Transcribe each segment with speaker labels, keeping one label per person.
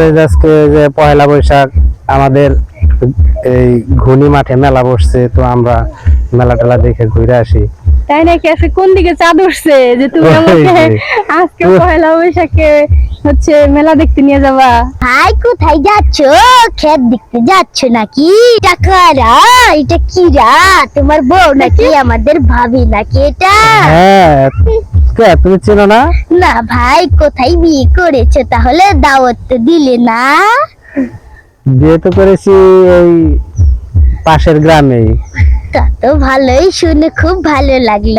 Speaker 1: আজকে যে পয়লা বৈশাখ আমাদের এই ঘুনি মাঠে মেলা বসছে তো আমরা মেলা টেলা দেখে ঘুরে আসি।
Speaker 2: তাই নাকি? আজকে কোন দিকে চাঁদ উঠছে? যে তুমি আমাকে আজকে পয়লা বৈশাখে হচ্ছে মেলা দেখতে নিয়ে যাবা।
Speaker 3: ভাই কোথায় যাচ্ছ? ক্ষেত দেখতে যাচ্ছ নাকি? টাকারা এটা কি রা? তোমার বউ নাকি? আমাদের ভাবি নাকি এটা?
Speaker 1: হ্যাঁ। কে তুমি চেনো না?
Speaker 3: না ভাই কোথায় বিয়ে করেছ তাহলে দাওয়াত তো দিলে না।
Speaker 1: বিয়ে তো করেছি এই পাশের গ্রামেই।
Speaker 3: তা তো ভালোই শুনে খুব ভালো লাগল।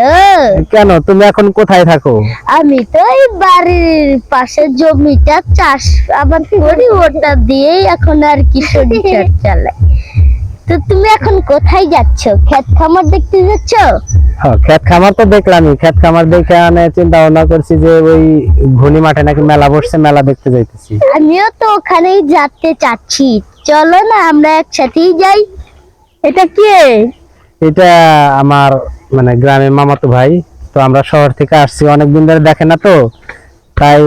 Speaker 1: কেন? তুমি এখন কোথায় থাকো?
Speaker 3: আমি তো এই বাড়ির পাশে জমিটা চাষ আবার করি ওটা দিয়েই এখন আর কি শরীর চালাই। তো তুমি এখন কোথায় যাচ্ছ? ক্ষেত খামার দেখতে যাচ্ছ?
Speaker 1: হ্যাঁ ক্ষেত খামার তো দেখলামই। ক্ষেত খামার দেখে মানে চিন্তা ভাবনা করছি যে ওই ঘুনি মাঠে নাকি মেলা বসছে মেলা দেখতে যাইতেছি।
Speaker 3: আমিও তো ওখানেই যেতে চাচ্ছি। চলো না আমরা একসাথেই যাই।
Speaker 2: এটা কে?
Speaker 1: এটা আমার মানে গ্রামের মামাতো ভাই। তো আমরা শহর থেকে আসছি অনেকদিন ধরে দেখে না তো। তাই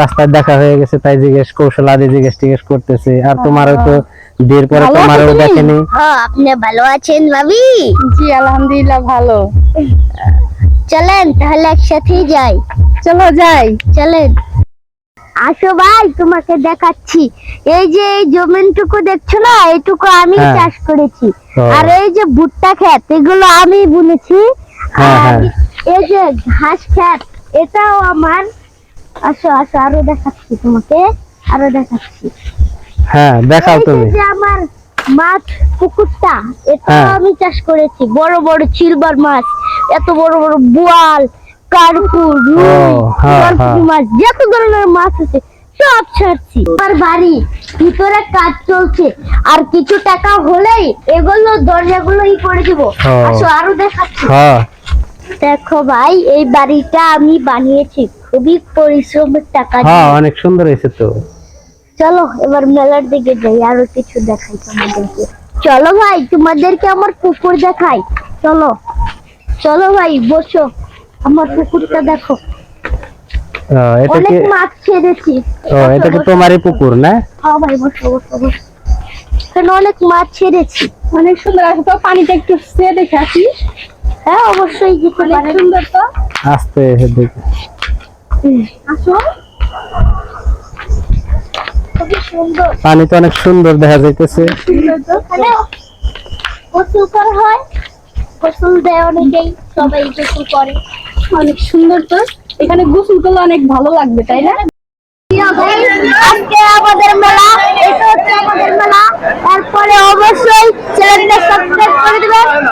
Speaker 1: রাস্তায় দেখা হয়ে গেছে তাই জিজ্ঞেস কৌশল আদি জিজ্ঞেস টিজ্ঞেস করতেছে। আর তোমারও তো বিয়ের পরে তোমারও? দেখেনি
Speaker 3: হ্যাঁ আপনি ভালো আছেন ভাবি?
Speaker 2: জি আলহামদুলিল্লাহ ভালো।
Speaker 3: চলেন তাহলে একসাথেই যাই।
Speaker 2: চলো যাই।
Speaker 3: চলেন। আসো ভাই তোমাকে দেখাচ্ছি। এই যে এই জমিনটুকু দেখছ না এইটুকু আমি
Speaker 1: হ্যাঁ।
Speaker 3: চাষ করেছি। আর এই যে ভুট্টা ক্ষেত এগুলো আমি বুনেছি।
Speaker 1: হ্যাঁ,
Speaker 3: আর
Speaker 1: হ্যাঁ।
Speaker 3: এই যে ঘাস ক্ষেত এটাও আমার। আসো আসো আরও দেখাচ্ছি তোমাকে আরও দেখাচ্ছি।
Speaker 1: হ্যাঁ দেখাও তুমি।
Speaker 3: আমার মাছ পুকুরটা এটা
Speaker 1: হ্যাঁ।
Speaker 3: আমি চাষ করেছি। বড় বড় সিলভার মাছ এত বড় বড় বোয়াল কার্পুর রুই
Speaker 1: হ্যাঁ, হ্যাঁ।
Speaker 3: মাছ যত ধরনের মাছ আছে সব ছাড়ছি। আমার বাড়ি ভিতরে কাজ চলছে। আর কিছু টাকা হলেই এগুলো দরজাগুলো ই করে দিব। আসো আরও দেখাচ্ছি। দেখো ভাই এই বাড়িটা আমি বানিয়েছি। খুবই পরিশ্রমের টাকা
Speaker 1: হ্যাঁ অনেক সুন্দর হয়েছে তো।
Speaker 3: চলো এবার মেলার দিকে যাই আরও কিছু দেখাই তোমাদেরকে। চলো ভাই তোমাদেরকে আমার পুকুর দেখাই। চলো চলো ভাই বসো। আমার পুকুরটা দেখো।
Speaker 1: আহ, এটা কি
Speaker 3: মাছ ছেড়েছি।
Speaker 1: ও এটা কি তোমারই পুকুর না?
Speaker 3: হ্যাঁ ভাই বসো বসো বসো। এখানে অনেক মাছ ছেড়েছি।
Speaker 2: অনেক সুন্দর আছে তো পানিটা একটু সে দেখে আসি।
Speaker 3: হ্যাঁ অবশ্যই যেতে
Speaker 2: সুন্দর তো।
Speaker 1: আস্তে দেখি
Speaker 2: আসো।
Speaker 1: পানি তো অনেক সুন্দর দেখা যাইতেছে।
Speaker 3: হয় গোসল দেয় অনেকেই সবাই গোসল করে
Speaker 2: অনেক সুন্দর তো। এখানে গোসল করলে অনেক ভালো লাগবে তাই না?
Speaker 3: আমাদের মেলা এটা হচ্ছে আমাদের মেলা। তারপরে অবশ্যই